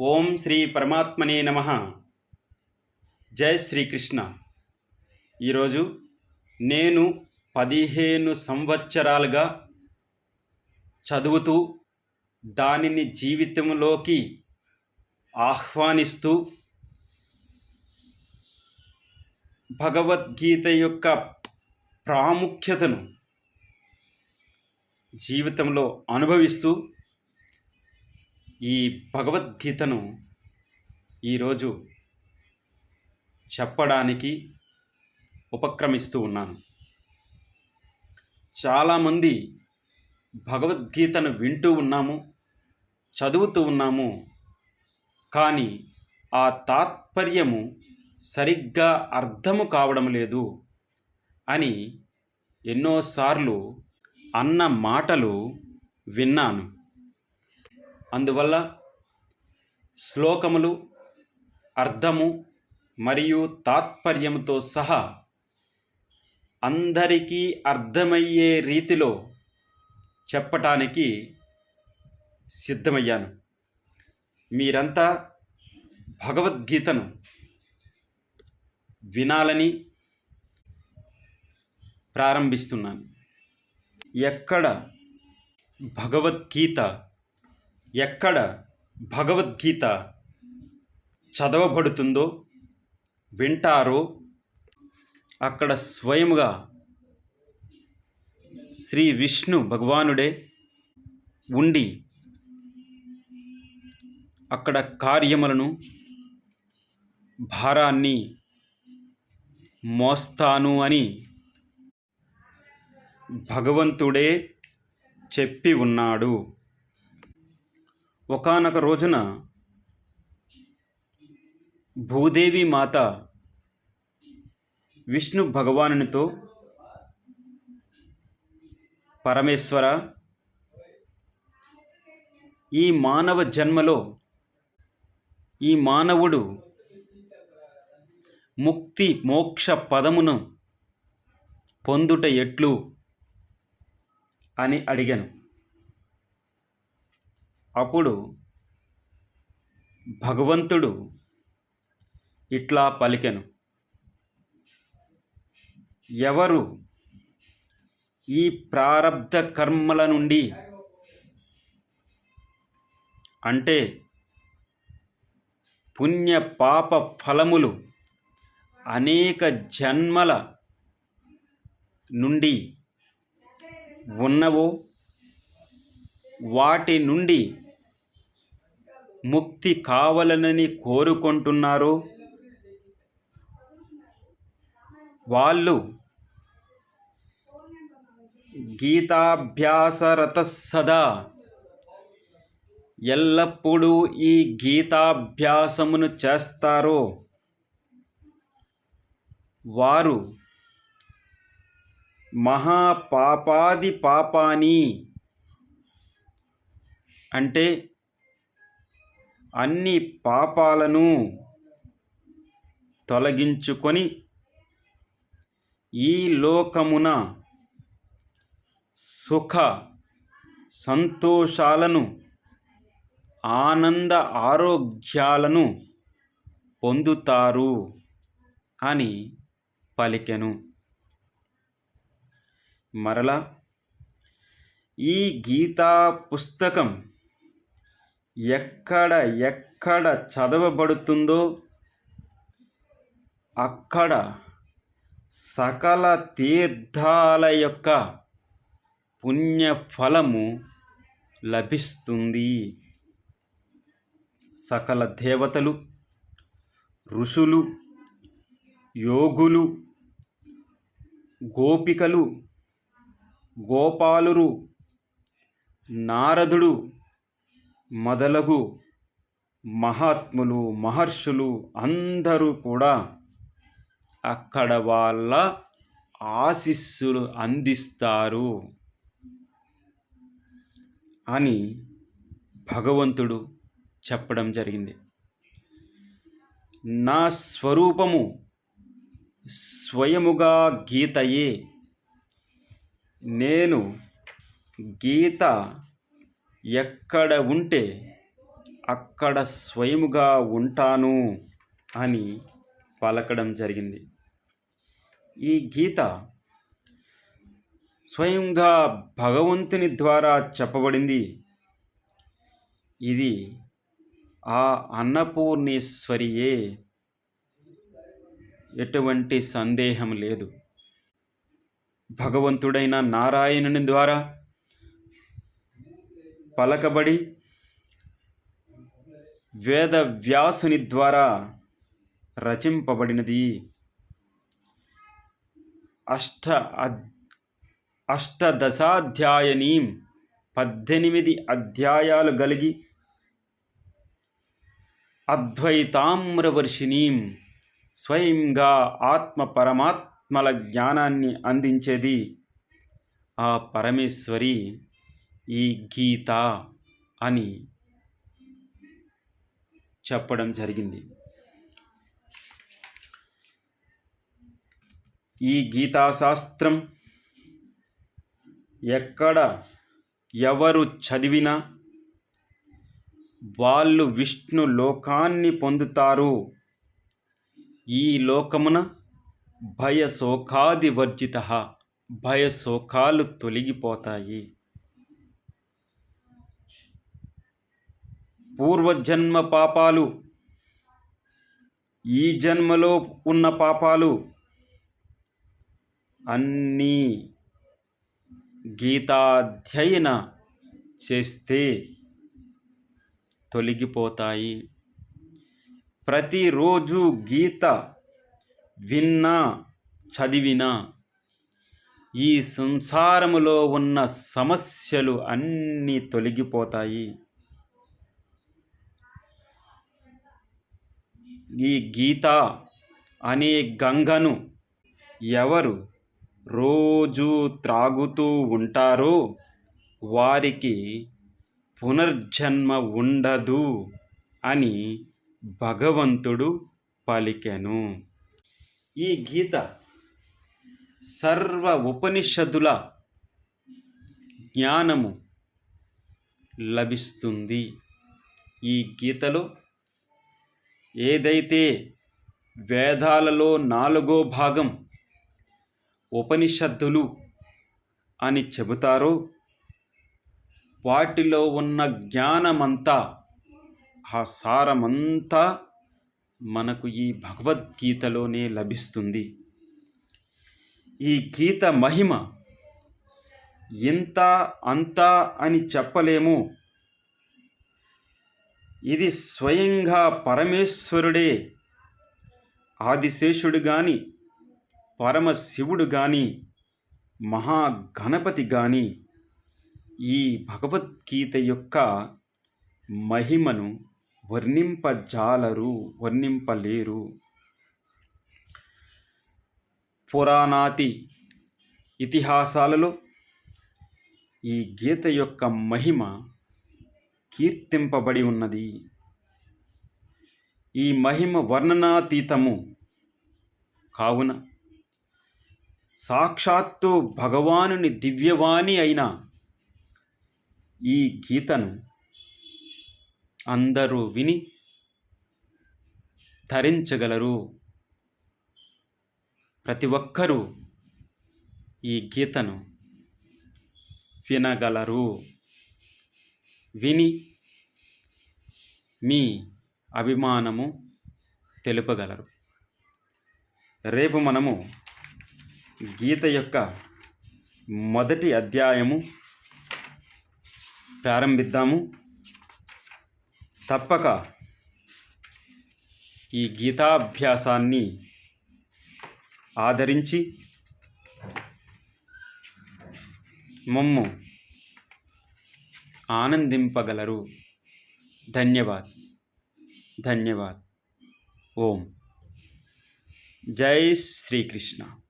ఓం శ్రీ పరమాత్మనే నమ. జై శ్రీకృష్ణ. ఈరోజు నేను పదిహేను సంవత్సరాలుగా చదువుతూ దానిని జీవితంలోకి ఆహ్వానిస్తూ భగవద్గీత యొక్క ప్రాముఖ్యతను జీవితంలో అనుభవిస్తూ ఈ భగవద్గీతను ఈరోజు చెప్పడానికి ఉపక్రమిస్తూ ఉన్నాను. చాలామంది భగవద్గీతను వింటూ ఉన్నాము చదువుతూ ఉన్నాము కానీ ఆ తాత్పర్యము సరిగ్గా అర్థము కావడం లేదు అని ఎన్నోసార్లు అన్న మాటలు విన్నాను. అందువల్ల శ్లోకములు అర్థము మరియు తాత్పర్యముతో సహా అందరికీ అర్థమయ్యే రీతిలో చెప్పటానికి సిద్ధమయ్యాను. మీరంతా భగవద్గీతను వినాలని ప్రారంభిస్తున్నాను. ఎక్కడ భగవద్గీత ఎక్కడ భగవద్గీత చదవబడుతుందో వింటారో అక్కడ స్వయముగా శ్రీ విష్ణు భగవానుడే ఉండి అక్కడ కార్యములను భారాన్ని మోస్తాను అని భగవంతుడే చెప్పి ఉన్నాడు. ఒకానొక రోజున భూదేవి మాత విష్ణు భగవానునితో పరమేశ్వర ఈ మానవ జన్మలో ఈ మానవుడు ముక్తి మోక్ష పదమును పొందుట ఎట్లు అని అడిగాను. అప్పుడు భగవంతుడు ఇట్లా పలికెను. ఎవరు ఈ ప్రారబ్ధ కర్మల నుండి? అంటే పుణ్య పాప ఫలములు అనేక జన్మల నుండి ఉన్నవో వాటి నుండి ముక్తి కావాలనని కోరుకుంటున్నారో? వాళ్ళు గీతాభ్యాసరత సదా ఎల్లప్పుడూ ఈ గీతాభ్యాసమును చేస్తారో? వారు మహాపాపాది పాపాని అంటే అన్ని పాపాలను తొలగించుకొని ఈ లోకమున సుఖ సంతోషాలను ఆనంద ఆరోగ్యాలను పొందుతారు అని పలికెను. మరలా ఈ గీతా పుస్తకం ఎక్కడ ఎక్కడ చదవబడుతుందో అక్కడ సకల తీర్థాల యొక్క పుణ్యఫలము లభిస్తుంది. సకల దేవతలు ఋషులు యోగులు గోపికలు గోపాలురు నారదుడు మొదలగు మహాత్ములు మహర్షులు అందరూ కూడా అక్కడ వాళ్ళ ఆశిస్సులు అందిస్తారు అని భగవంతుడు చెప్పడం జరిగింది. నా స్వరూపము స్వయముగా గీతయే. నేను గీత ఎక్కడ ఉంటే అక్కడ స్వయముగా ఉంటాను అని పలకడం జరిగింది. ఈ గీత స్వయంగా భగవంతుని ద్వారా చెప్పబడింది. ఇది ఆ అన్నపూర్ణేశ్వరియే. ఎటువంటి సందేహం లేదు. భగవంతుడైన నారాయణుని ద్వారా పలకబడి వేద వ్యాసుని ద్వారా రచింపబడినది. అష్ట అష్టదశాధ్యాయనీం పద్దెనిమిది అధ్యాయాలు కలిగి అద్వైతామ్రవర్షిణీం స్వయంగా ఆత్మ పరమాత్మల జ్ఞానాన్ని అందించేది ఆ పరమేశ్వరి. ఈ గీత అని చెప్పడం జరిగింది. ఈ గీతాశాస్త్రం ఎక్కడ ఎవరు చదివినా వాళ్ళు విష్ణు లోకాన్ని పొందుతారు. ఈ లోకమున భయశోకాది వర్జిత భయశోకాలు తొలగిపోతాయి. పూర్వజన్మ పాపాలు ఈ జన్మలో ఉన్న పాపాలు అన్నీ గీతాధ్యయన చేస్తే తొలగిపోతాయి. ప్రతిరోజు గీత విన్నా చదివినా ఈ సంసారములో ఉన్న సమస్యలు అన్నీ తొలగిపోతాయి. ఈ గీత అనే గంగను ఎవరు రోజూ త్రాగుతూ ఉంటారో వారికి పునర్జన్మ ఉండదు అని భగవంతుడు పలికెను. ఈ గీత సర్వ ఉపనిషదుల జ్ఞానము లభిస్తుంది. ఈ గీతలో ఏదైతే వేదాలలో నాలుగో భాగం ఉపనిషత్తులు అని చెబుతారో వాటిలో ఉన్న జ్ఞానమంతా ఆ సారమంతా మనకు ఈ భగవద్గీతలోనే లభిస్తుంది. ఈ గీత మహిమ ఇంత అంతా అని చెప్పలేము. ఇది స్వయంగా పరమేశ్వరుడే ఆదిశేషుడు కానీ పరమశివుడు కానీ మహాగణపతి కానీ ఈ భగవద్గీత యొక్క మహిమను వర్ణింపజాలరు వర్ణింపలేరు. పురాణాతి ఇతిహాసాలలో ఈ గీత యొక్క మహిమ కీర్తింపబడి ఉన్నది. ఈ మహిమ వర్ణనాతీతము కావున సాక్షాత్తు భగవానుని దివ్యవాణి అయిన ఈ గీతను అందరూ విని ధరించగలరు ప్రతి ఒక్కరూ ఈ గీతను వినగలరు. విని మీ అభిమానము తెలుపగలరు. రేపు మనము గీత యొక్క మొదటి అధ్యాయము ప్రారంభిద్దాము. తప్పక ఈ గీతాభ్యాసాన్ని ఆదరించి మమ్ము ఆనందింపగలరు. ధన్యవాద్. ధన్యవాద్. ఓం. జై శ్రీకృష్ణ.